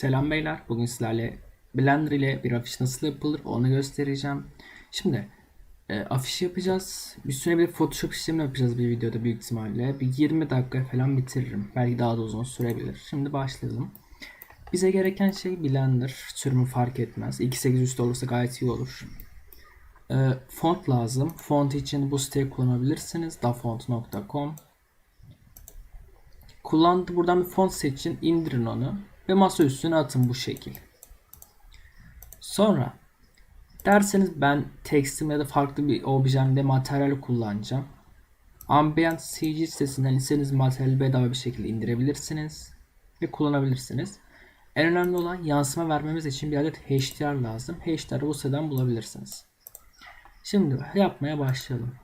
Selam beyler. Bugün sizlerle Blender ile bir afiş nasıl yapılır onu göstereceğim. Şimdi e, afiş yapacağız. Üstüne bir Photoshop işlemi yapacağız bir videoda büyük ihtimalle. Bir 20 dakika falan bitiririm. Belki daha da uzun sürebilir. Şimdi başlayalım. Bize gereken şey Blender. Sürümü fark etmez. 2.8 üstü olursa gayet iyi olur. E, font lazım. Font için bu siteyi kullanabilirsiniz. dafont.com Kullandığı buradan bir font seçin, indirin onu ve masa üstüne atın bu şekil. Sonra derseniz ben tekstim ya da farklı bir objemde materyal kullanacağım. Ambient CG sitesinden istediğiniz materyali bedava bir şekilde indirebilirsiniz ve kullanabilirsiniz. En önemli olan yansıma vermemiz için bir adet HDR lazım. HDR'ı bu siteden bulabilirsiniz. Şimdi yapmaya başlayalım.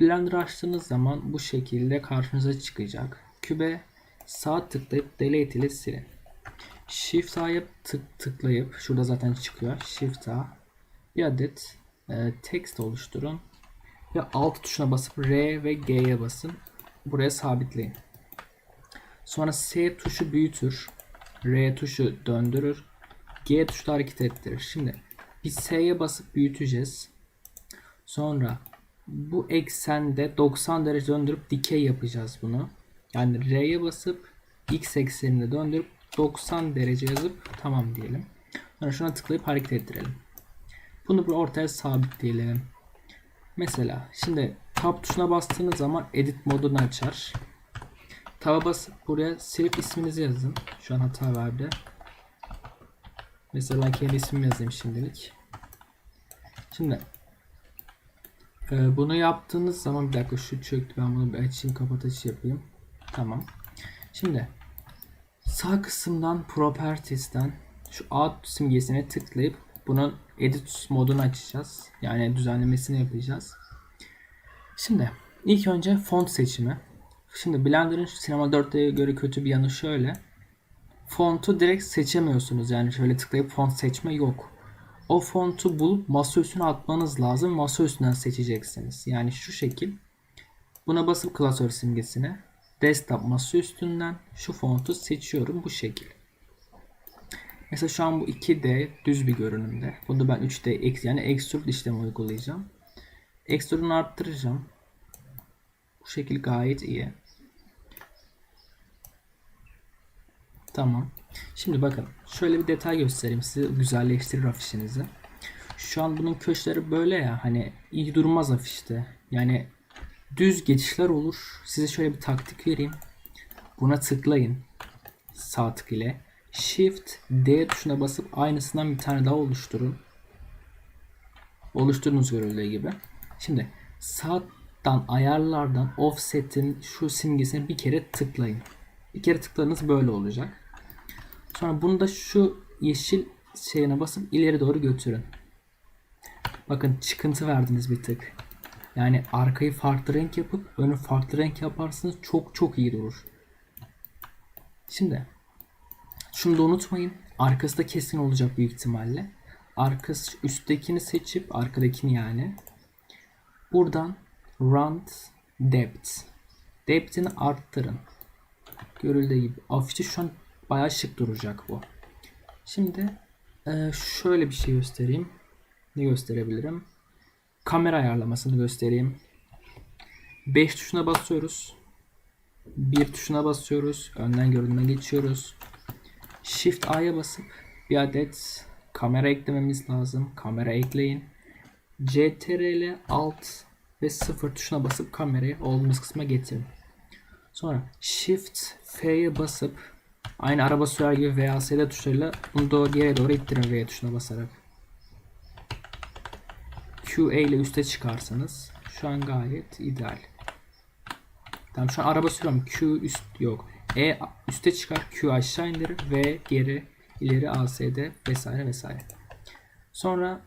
Blender açtığınız zaman bu şekilde karşınıza çıkacak. Kübe sağ tıklayıp delete ile silin. Shift A'ya tık tıklayıp şurada zaten çıkıyor. Shift A bir adet e, text oluşturun ve alt tuşuna basıp R ve G'ye basın. Buraya sabitleyin. Sonra S tuşu büyütür. R tuşu döndürür. G tuşu da hareket ettirir. Şimdi biz S'ye basıp büyüteceğiz. Sonra bu eksende 90 derece döndürüp dikey yapacağız bunu. Yani R'ye basıp X eksenine döndürüp 90 derece yazıp tamam diyelim. Sonra şuna tıklayıp hareket ettirelim. Bunu bir ortaya sabitleyelim. Mesela şimdi tab tuşuna bastığınız zaman edit modunu açar. Taba basıp buraya silip isminizi yazın. Şu an hata verdi. Mesela kendi ismimi yazayım şimdilik. Şimdi e, bunu yaptığınız zaman bir dakika şu çöktü ben bunu bir açayım kapat açı yapayım. Tamam. Şimdi sağ kısımdan Properties'ten şu Out simgesine tıklayıp bunun Edit modunu açacağız. Yani düzenlemesini yapacağız. Şimdi ilk önce font seçimi. Şimdi Blender'ın Cinema 4D'ye göre kötü bir yanı şöyle. Fontu direkt seçemiyorsunuz. Yani şöyle tıklayıp font seçme yok. O fontu bulup masa üstüne atmanız lazım. Masa üstünden seçeceksiniz. Yani şu şekil. Buna basıp klasör simgesine desktop masa üstünden şu fontu seçiyorum bu şekil. Mesela şu an bu 2D düz bir görünümde. Bunu ben 3D ek yani extrude işlemi uygulayacağım. Extrude'unu arttıracağım. Bu şekil gayet iyi. Tamam. Şimdi bakın şöyle bir detay göstereyim size güzelleştirir afişinizi. Şu an bunun köşeleri böyle ya hani iyi durmaz afişte. Yani düz geçişler olur. Size şöyle bir taktik vereyim. Buna tıklayın. Sağ tık ile. Shift D tuşuna basıp aynısından bir tane daha oluşturun. Oluşturduğunuz görüldüğü gibi. Şimdi sağdan ayarlardan offset'in şu simgesine bir kere tıklayın. Bir kere tıkladığınız böyle olacak. Sonra bunu da şu yeşil şeyine basıp ileri doğru götürün. Bakın çıkıntı verdiniz bir tık. Yani arkayı farklı renk yapıp önü farklı renk yaparsanız çok çok iyi durur. Şimdi şunu da unutmayın. Arkası da kesin olacak büyük ihtimalle. Arkası üsttekini seçip arkadakini yani. Buradan Round Depth. Depth'ini arttırın. Görüldüğü gibi. Afişte şu an bayağı şık duracak bu. Şimdi e, şöyle bir şey göstereyim. Ne gösterebilirim? Kamera ayarlamasını göstereyim. 5 tuşuna basıyoruz. 1 tuşuna basıyoruz. Önden görünüme geçiyoruz. Shift A'ya basıp bir adet kamera eklememiz lazım. Kamera ekleyin. CTRL Alt ve 0 tuşuna basıp kamerayı olduğumuz kısma getirin. Sonra Shift F'ye basıp aynı araba sürer gibi VASD tuşlarıyla bunu doğru yere doğru ittirin V tuşuna basarak. QA ile üste çıkarsanız şu an gayet ideal. Tamam şu an araba sürüyorum. Q üst yok. E üste çıkar. Q aşağı indirir. V geri ileri ASD vesaire vesaire. Sonra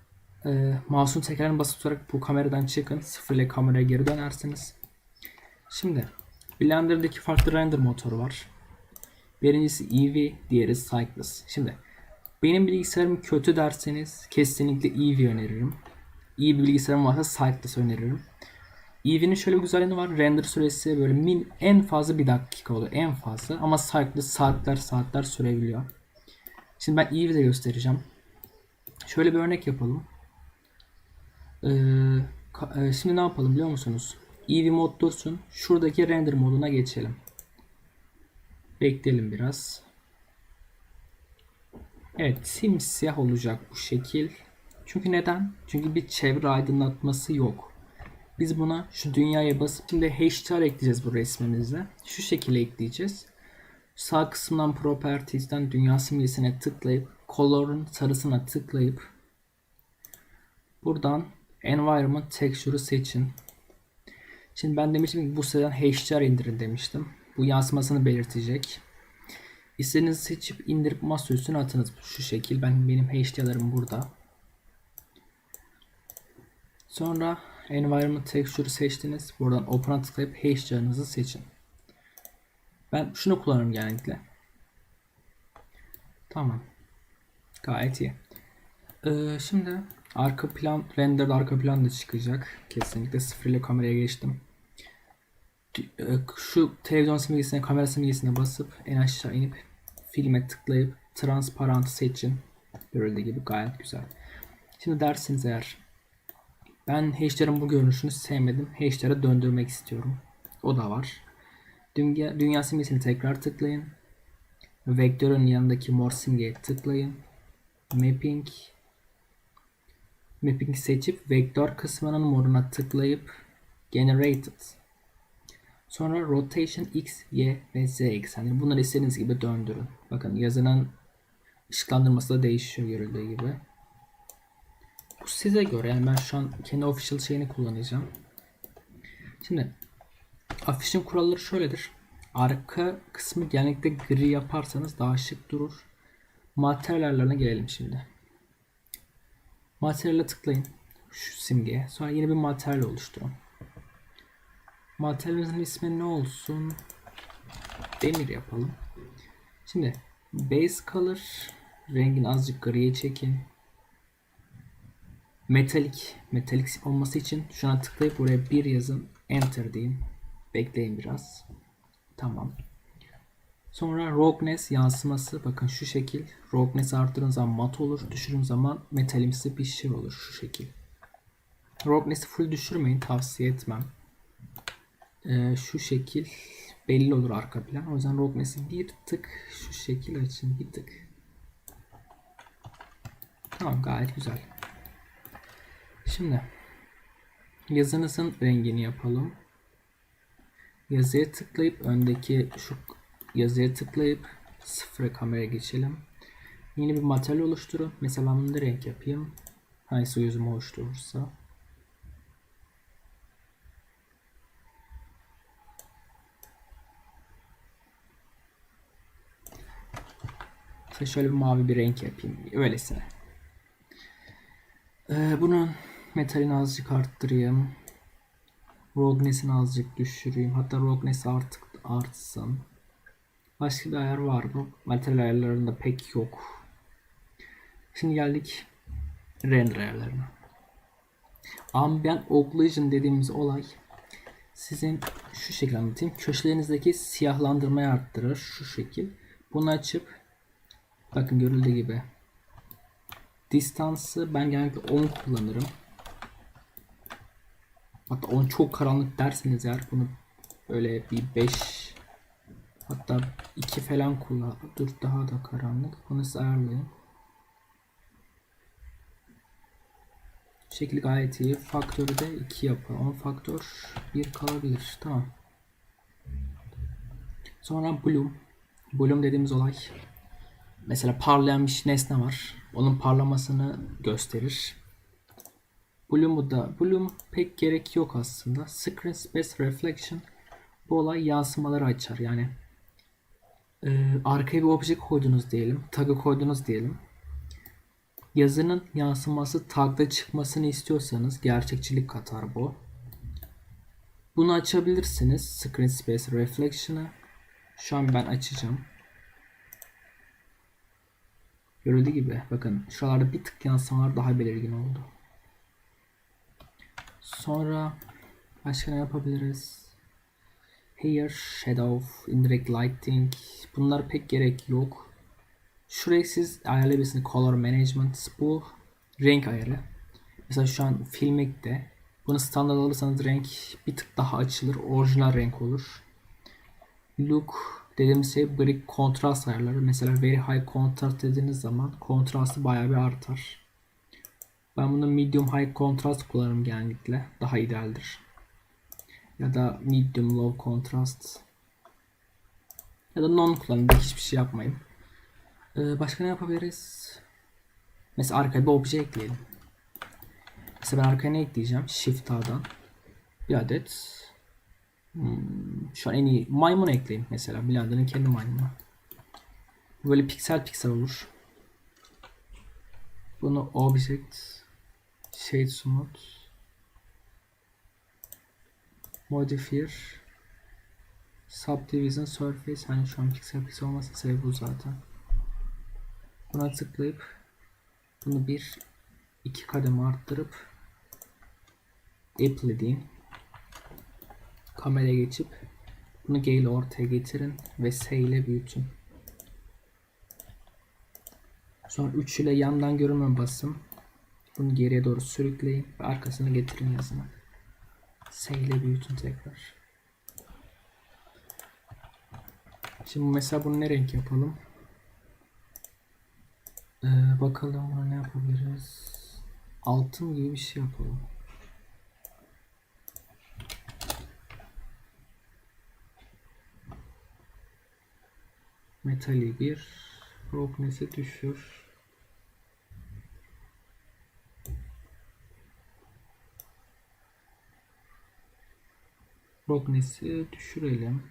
e, mouse'un tekerlerini basıp tutarak bu kameradan çıkın. Sıfır ile kameraya geri dönersiniz. Şimdi Blender'daki farklı render motoru var. Birincisi Eevee, diğeri Cyclus. Şimdi benim bilgisayarım kötü derseniz kesinlikle Eevee öneririm iyi bir bilgisayarım varsa Cyclus öneririm. Eevee'nin şöyle bir güzelliği var. Render süresi böyle min en fazla bir dakika oluyor. En fazla. Ama Cyclus saatler saatler sürebiliyor. Şimdi ben Eevee de göstereceğim. Şöyle bir örnek yapalım. Ee, e, şimdi ne yapalım biliyor musunuz? Eevee mod dursun. Şuradaki render moduna geçelim. Bekleyelim biraz. Evet simsiyah olacak bu şekil. Çünkü neden? Çünkü bir çevre aydınlatması yok. Biz buna şu dünyaya basıp şimdi HDR ekleyeceğiz bu resmimizde. Şu şekilde ekleyeceğiz. Sağ kısımdan Properties'ten dünya simgesine tıklayıp Color'un sarısına tıklayıp buradan Environment Texture'ı seçin. Şimdi ben demiştim ki bu siteden HDR indirin demiştim. Bu yansımasını belirtecek. İstediğinizi seçip indirip masa üstüne atınız şu şekil. Ben benim HDR'larım burada. Sonra Environment Texture'ı seçtiniz. Buradan Open'a tıklayıp HDR'ınızı seçin. Ben şunu kullanırım genellikle. Tamam. Gayet iyi. Ee, şimdi arka plan, rendered arka plan da çıkacak. Kesinlikle sıfır ile kameraya geçtim. E, Şu televizyon simgesine, kamera simgesine basıp en aşağı inip filme tıklayıp transparent seçin. Görüldüğü gibi gayet güzel. Şimdi dersiniz eğer ben HDR'ın bu görünüşünü sevmedim. HDR'a döndürmek istiyorum. O da var. Dünya, dünya simgesini tekrar tıklayın. Vektörün yanındaki mor simgeye tıklayın. Mapping. Mapping seçip vektör kısmının moruna tıklayıp Generated. Sonra Rotation X, Y ve Z ekseni. Bunları istediğiniz gibi döndürün. Bakın yazının ışıklandırması da değişiyor görüldüğü gibi. Bu size göre yani ben şu an kendi official şeyini kullanacağım. Şimdi afişin kuralları şöyledir. Arka kısmı genellikle gri yaparsanız daha şık durur. Materyallerine gelelim şimdi. Materyale tıklayın. Şu simgeye. Sonra yeni bir materyal oluşturun. Materyalimizin ismi ne olsun? Demir yapalım. Şimdi base color rengini azıcık griye çekin. Metalik, metalik olması için şuna tıklayıp buraya bir yazın. Enter deyin. Bekleyin biraz. Tamam. Sonra roughness yansıması bakın şu şekil. Roughness arttırdığın zaman mat olur. Düşürün zaman metalimsi bir şey olur şu şekil. Roughness'i full düşürmeyin tavsiye etmem. Ee, şu şekil belli olur arka plan. O yüzden roughness'i bir tık şu şekil açın bir tık. Tamam gayet güzel. Şimdi yazınızın rengini yapalım. Yazıya tıklayıp öndeki şu yazıya tıklayıp sıfıra kameraya geçelim. Yeni bir materyal oluşturun. Mesela ben bunu renk yapayım. Hangisi gözüme hoş durursa. Şöyle bir mavi bir renk yapayım. Öylesine. Ee, bunun metalini azıcık arttırayım. Roughness'ini azıcık düşüreyim. Hatta roughness artık artsın. Başka bir ayar var mı? Materyal ayarlarında pek yok. Şimdi geldik render ayarlarına. Ambient occlusion dediğimiz olay sizin şu şekilde anlatayım. Köşelerinizdeki siyahlandırmayı arttırır. Şu şekil. Bunu açıp bakın görüldüğü gibi distansı ben genellikle 10 kullanırım. Hatta 10 çok karanlık derseniz eğer bunu böyle bir 5 hatta 2 falan kullan. Dur daha da karanlık. Bunu siz ayarlayın. Şekil gayet iyi. Faktörü de 2 yapar. 10 faktör 1 kalabilir. Tamam. Sonra bloom. Bloom dediğimiz olay. Mesela parlayan bir nesne var. Onun parlamasını gösterir. Bloom'u da Bloom pek gerek yok aslında. Screen Space Reflection bu olay yansımaları açar. Yani e, arkaya bir obje koydunuz diyelim. Tag'ı koydunuz diyelim. Yazının yansıması tag'da çıkmasını istiyorsanız gerçekçilik katar bu. Bunu açabilirsiniz. Screen Space Reflection'ı. Şu an ben açacağım. Görüldüğü gibi bakın şuralarda bir tık yansımalar daha belirgin oldu. Sonra başka ne yapabiliriz? Here, Shadow, Indirect Lighting. Bunlar pek gerek yok. Şurayı siz ayarlayabilirsiniz. Color Management. Bu renk ayarı. Mesela şu an Filmic'te bunu standart alırsanız renk bir tık daha açılır. Orijinal renk olur. Look dediğimiz şey brick kontrast ayarları. Mesela very high contrast dediğiniz zaman kontrastı bayağı bir artar. Ben bunu medium high contrast kullanırım genellikle. Daha idealdir. Ya da medium low contrast. Ya da non kullanın. Hiçbir şey yapmayın. Ee, başka ne yapabiliriz? Mesela arkaya bir obje ekleyelim. Mesela ben arkaya ne ekleyeceğim? Shift A'dan. Bir adet Hmm, şu an en iyi maymun ekleyin mesela. Blender'ın kendi maymunu. Böyle piksel piksel olur. Bunu object shade smooth modifier subdivision surface hani şu an piksel piksel olması sebebi bu zaten. Buna tıklayıp bunu bir iki kademe arttırıp apply diyeyim kameraya geçip bunu G ortaya getirin ve S ile büyütün. Sonra 3 ile yandan görünme basın. Bunu geriye doğru sürükleyin ve arkasını getirin yazına. S ile büyütün tekrar. Şimdi mesela bunu ne renk yapalım? Ee, bakalım buna ne yapabiliriz? Altın gibi bir şey yapalım. Metali bir Rockness'i düşür. Rockness'i düşürelim.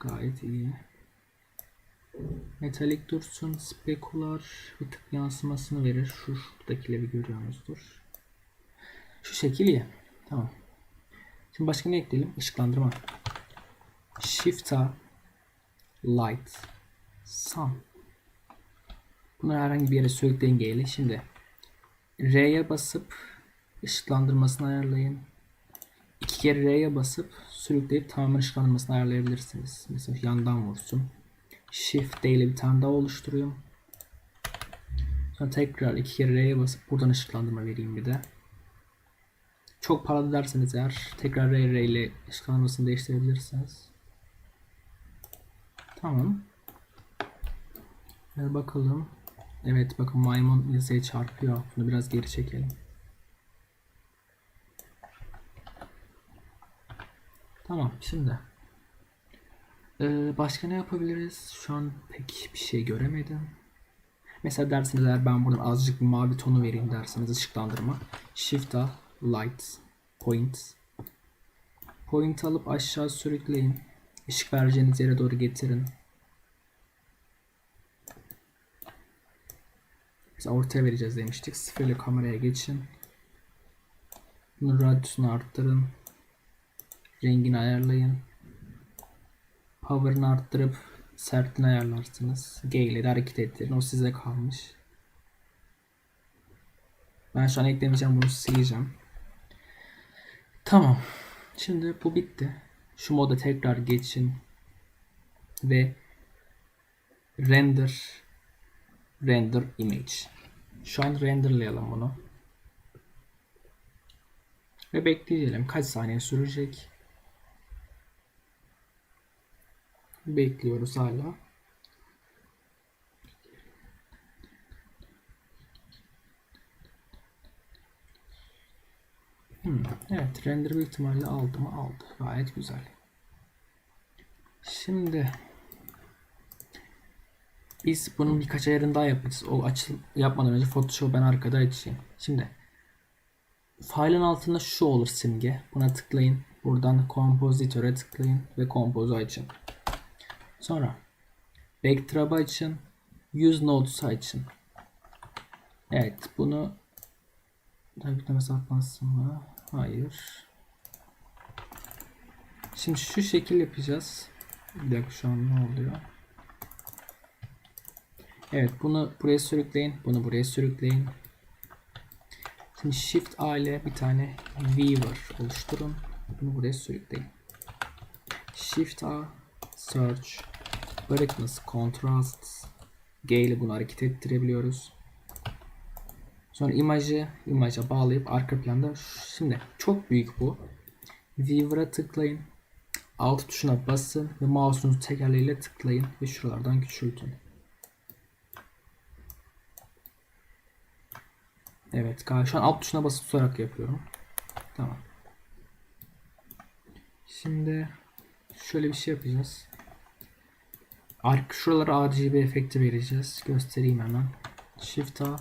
Gayet iyi. Metalik dursun. Spekular bir tık yansımasını verir. Şu şuradakileri görüyorsunuzdur. Şu şekil iyi. Tamam. Şimdi başka ne ekleyelim? Işıklandırma. Shift A Light Sun Bunu herhangi bir yere sürükleyin G ile. Şimdi R'ye basıp ışıklandırmasını ayarlayın. İki kere R'ye basıp sürükleyip tamamen ışıklandırmasını ayarlayabilirsiniz. Mesela yandan vursun. Shift D ile bir tane daha oluşturuyorum. Sonra tekrar iki kere R'ye basıp buradan ışıklandırma vereyim bir de. Çok parladı derseniz eğer tekrar R, R ile ışıklandırmasını değiştirebilirsiniz. Tamam. Ver bakalım. Evet bakın maymun yazıya çarpıyor. Bunu biraz geri çekelim. Tamam şimdi. Ee, başka ne yapabiliriz? Şu an pek bir şey göremedim. Mesela dersiniz eğer ben buradan azıcık bir mavi tonu vereyim derseniz ışıklandırma. Shift A, Light, Point. Point alıp aşağı sürükleyin. Işık vereceğiniz yere doğru getirin. Biz ortaya vereceğiz demiştik. Sıfır ile kameraya geçin. Bunun radyusunu arttırın. Rengini ayarlayın. Power'ını arttırıp sertliğini ayarlarsınız. G ile de hareket ettirin. O size kalmış. Ben şu an eklemeyeceğim. Bunu sileceğim. Tamam. Şimdi bu bitti. Şu moda tekrar geçin. Ve render render image. Şu an renderlayalım bunu. Ve bekleyelim. Kaç saniye sürecek? Bekliyoruz hala. Hmm, evet render büyük ihtimalle aldı mı aldı. Gayet güzel. Şimdi biz bunun birkaç ayarını daha yapacağız. O açıl yapmadan önce Photoshop ben arkada açayım. Şimdi failin altında şu olur simge. Buna tıklayın. Buradan kompozitöre tıklayın ve kompozu açın. Sonra backdrop'ı açın. Use nodes'u açın. Evet bunu Tabii sapmasın mı? Hayır. Şimdi şu şekil yapacağız. Bir dakika şu an ne oluyor? Evet bunu buraya sürükleyin. Bunu buraya sürükleyin. Şimdi Shift A ile bir tane Weaver oluşturun. Bunu buraya sürükleyin. Shift A Search Brightness Contrast G ile bunu hareket ettirebiliyoruz. Sonra imajı imaja bağlayıp arka planda şimdi çok büyük bu. Viewer'a tıklayın. Alt tuşuna basın ve mouse'unuzun tekerleğiyle tıklayın ve şuralardan küçültün. Evet, şu an alt tuşuna basıp tutarak yapıyorum. Tamam. Şimdi şöyle bir şey yapacağız. Şuralara RGB efekti vereceğiz. Göstereyim hemen. Shift A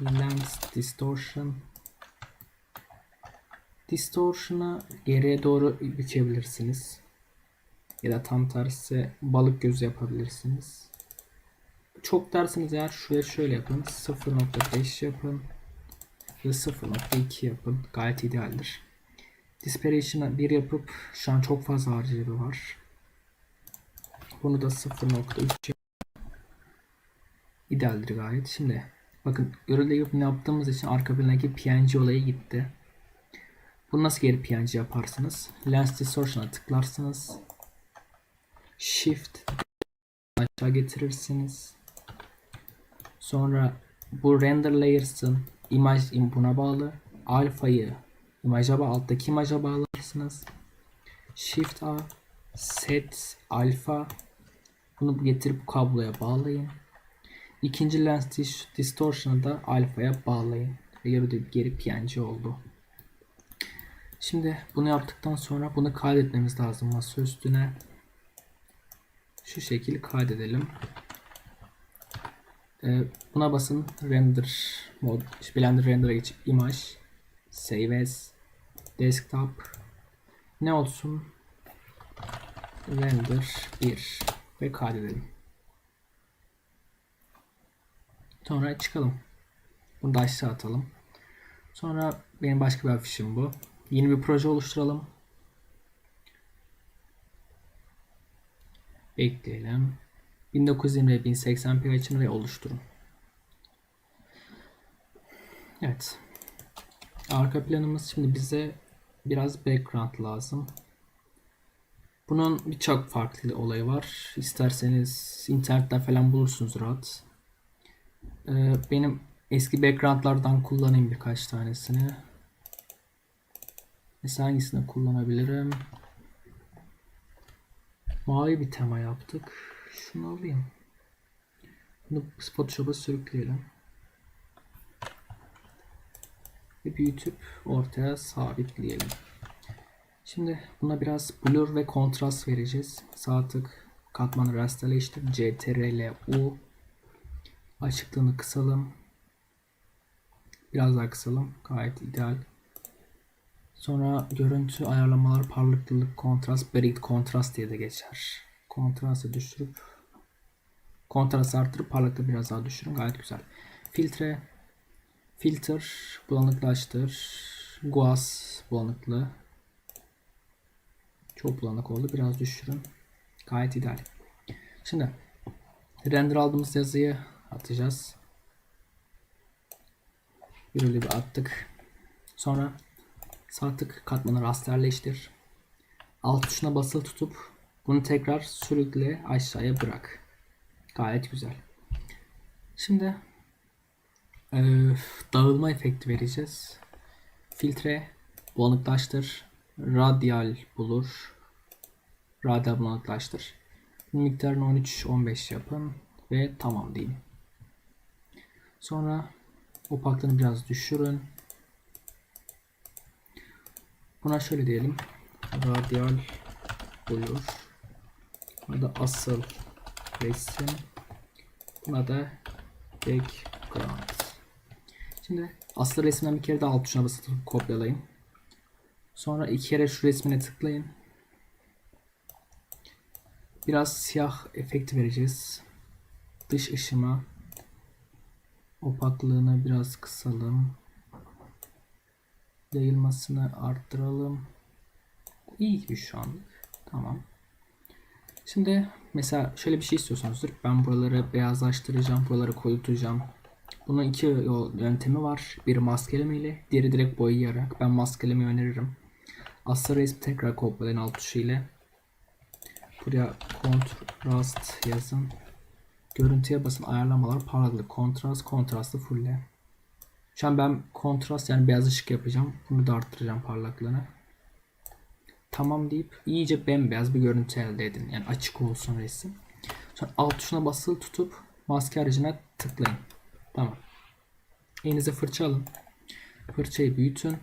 Lens Distortion Distortion'ı geriye doğru bükebilirsiniz. Ya da tam tersi balık gözü yapabilirsiniz. Çok derseniz eğer şuraya şöyle yapın. 0.5 yapın. Ve 0.2 yapın. Gayet idealdir. Disparition'a 1 yapıp şu an çok fazla RGB var. Bunu da 0.3 idealdir gayet. Şimdi bakın görüldüğü gibi yaptığımız için arka plandaki PNG olayı gitti. Bunu nasıl geri PNG yaparsınız? Lens Distortion'a tıklarsınız. Shift aşağı getirirsiniz. Sonra bu render layers'ın imaj buna bağlı. Alfa'yı imaja bağlı, alttaki imaja bağlarsınız. Shift A set alfa bunu getirip kabloya bağlayın. İkinci lens dis- distortion'ı da alfaya bağlayın. Ve gördüğü geri PNG oldu. Şimdi bunu yaptıktan sonra bunu kaydetmemiz lazım masa üstüne. Şu şekilde kaydedelim. Ee, buna basın render mod Blender render'a geçip image save as desktop ne olsun render 1 ve kaydedelim. Sonra çıkalım. Bunu da aşağı atalım. Sonra benim başka bir afişim bu. Yeni bir proje oluşturalım. Bekleyelim. 1920 1080p açın ve oluşturun. Evet. Arka planımız şimdi bize biraz background lazım. Bunun birçok farklı olayı var. İsterseniz internetten falan bulursunuz rahat. Ee, benim eski backgroundlardan kullanayım birkaç tanesini. Mesela hangisini kullanabilirim? Mavi bir tema yaptık. Şunu alayım. Bunu Photoshop'a sürükleyelim. Ve büyütüp ortaya sabitleyelim. Şimdi buna biraz blur ve kontrast vereceğiz. Sağ tık katmanı rasterleştir. CTRL U açıklığını kısalım. Biraz daha kısalım. Gayet ideal. Sonra görüntü ayarlamalar parlaklık kontrast bright kontrast diye de geçer. Kontrastı düşürüp kontrast arttırıp parlaklığı biraz daha düşürün. Gayet güzel. Filtre filter bulanıklaştır. Guas bulanıklığı çok bulanık oldu. Biraz düşürün. Gayet ideal. Şimdi render aldığımız yazıyı atacağız. Böyle bir attık. Sonra sağ tık katmanı rasterleştir. Alt tuşuna basılı tutup bunu tekrar sürükle aşağıya bırak. Gayet güzel. Şimdi e, dağılma efekti vereceğiz. Filtre bulanıklaştır. Radyal bulur. Radyal bulanıklaştır. Miktarını 13-15 yapın ve tamam deyin. Sonra opaklığını biraz düşürün. Buna şöyle diyelim. Radyal bulur. Buna da asıl resim. Buna da background. Şimdi asıl resimden bir kere de alt tuşuna basıp kopyalayın. Sonra iki kere şu resmine tıklayın. Biraz siyah efekti vereceğiz. Dış ışıma opaklığını biraz kısalım. Yayılmasını arttıralım. İyi gibi şu anlık. Tamam. Şimdi mesela şöyle bir şey istiyorsanızdır. Ben buraları beyazlaştıracağım. Buraları koyutacağım. Bunun iki yol yöntemi var. Biri maskeleme ile, diğeri direkt boyayarak. Ben maskeleme öneririm. Asla resmi tekrar kopyalayın alt tuşu ile. Buraya kontrast yazın. Görüntüye basın ayarlamalar parlaklık kontrast kontrastı fulle. Şu an ben kontrast yani beyaz ışık yapacağım. Bunu da arttıracağım parlaklığını. Tamam deyip iyice bembeyaz bir görüntü elde edin. Yani açık olsun resim. Sonra alt tuşuna basılı tutup maske tıklayın. Tamam. Elinize fırça alın. Fırçayı büyütün.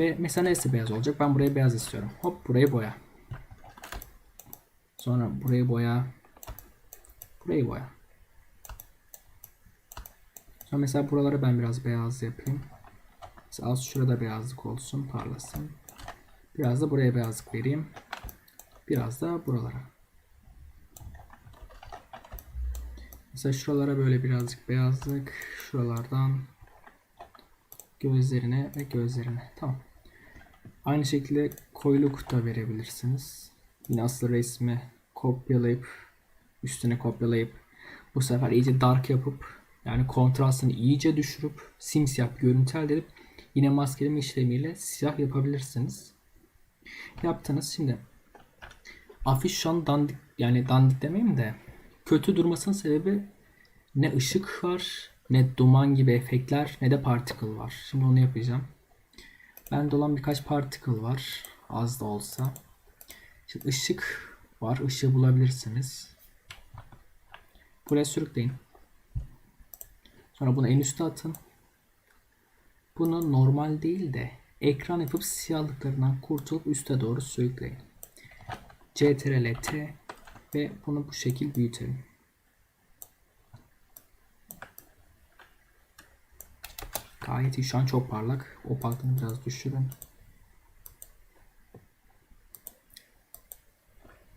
Ve mesela neresi beyaz olacak? Ben buraya beyaz istiyorum. Hop burayı boya. Sonra burayı boya. Burayı boya. Sonra mesela buraları ben biraz beyaz yapayım. Mesela az şurada beyazlık olsun, parlasın. Biraz da buraya beyazlık vereyim. Biraz da buralara. Mesela şuralara böyle birazcık beyazlık. Şuralardan gözlerine ve gözlerine. Tamam. Aynı şekilde koyuluk da verebilirsiniz. Yine asıl resmi kopyalayıp üstüne kopyalayıp bu sefer iyice dark yapıp yani kontrastını iyice düşürüp simsiyah bir görüntü elde edip yine maskeleme işlemiyle siyah yapabilirsiniz. Yaptınız. Şimdi afiş şu an dandik yani dandik demeyeyim de kötü durmasının sebebi ne ışık var ne duman gibi efektler ne de particle var. Şimdi onu yapacağım. Bende olan birkaç particle var. Az da olsa. Şimdi ışık var. Işığı bulabilirsiniz. Buraya sürükleyin. Sonra bunu en üste atın. Bunu normal değil de ekran yapıp siyahlıklarından kurtulup üste doğru sürükleyin. CTRL T ve bunu bu şekil büyütelim. Gayet iyi. Şu an çok parlak. Opaklığını biraz düşürün.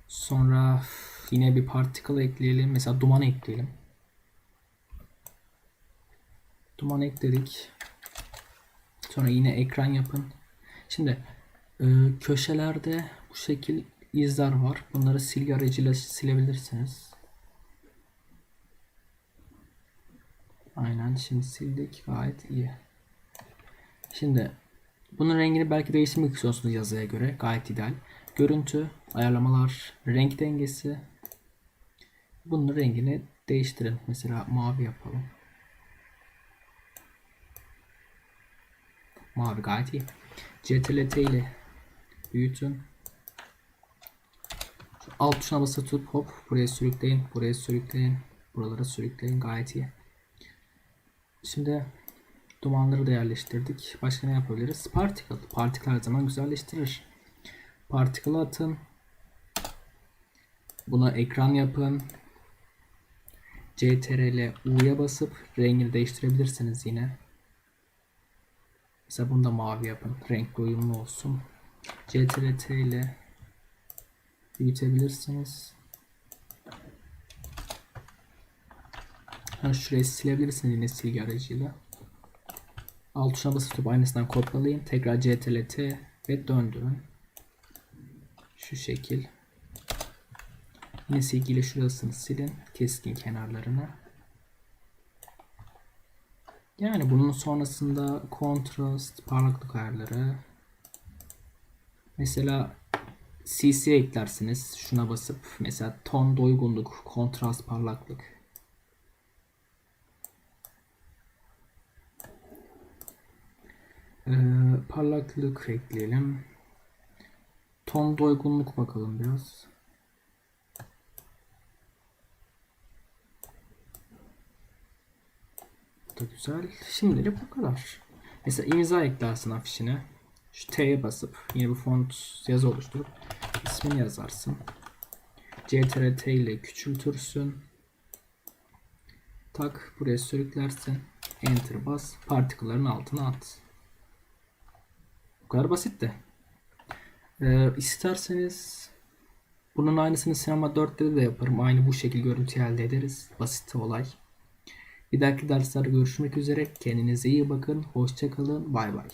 Sonra yine bir particle ekleyelim. Mesela duman ekleyelim. Duman ekledik. Sonra yine ekran yapın. Şimdi e, köşelerde bu şekil izler var. Bunları silgi aracıyla silebilirsiniz. Aynen şimdi sildik gayet iyi. Şimdi bunun rengini belki değiştirmek istiyorsunuz yazıya göre gayet ideal. Görüntü, ayarlamalar, renk dengesi. Bunun rengini değiştirin. Mesela mavi yapalım. Mavi gayet iyi. CTRL-T ile büyütün. Şu alt tuşuna basılı tutup hop buraya sürükleyin, buraya sürükleyin, buralara sürükleyin gayet iyi. Şimdi dumanları da yerleştirdik. Başka ne yapabiliriz? Particle. Particle her zaman güzelleştirir. Particle atın. Buna ekran yapın. CTRL U'ya basıp rengini değiştirebilirsiniz yine. Mesela bunu da mavi yapın. Renkli uyumlu olsun. CTRL T ile büyütebilirsiniz. Ha, şurayı silebilirsiniz yine silgi aracıyla. Alt tuşuna basıp tutup aynısından kopyalayın. Tekrar CTRL T ve döndürün. Şu şekil. Yine silgiyle şurasını silin. Keskin kenarlarını. Yani bunun sonrasında kontrast, parlaklık ayarları. Mesela CC eklersiniz. Şuna basıp mesela ton doygunluk, kontrast, parlaklık. Ee, parlaklık ekleyelim. Ton doygunluk bakalım biraz. Bu da güzel. Şimdilik bu kadar. Mesela imza eklersin afişine. Şu T'ye basıp yine bir font yazı oluşturup ismini yazarsın. CTRL T ile küçültürsün. Tak buraya sürüklersin. Enter bas. Partiküllerin altına at. Kadar basit de. Ee, isterseniz bunun aynısını Sinema 4'te de yaparım. Aynı bu şekil görüntü elde ederiz. Basit olay. Bir dahaki derslerde görüşmek üzere. Kendinize iyi bakın. Hoşçakalın. Bay bay.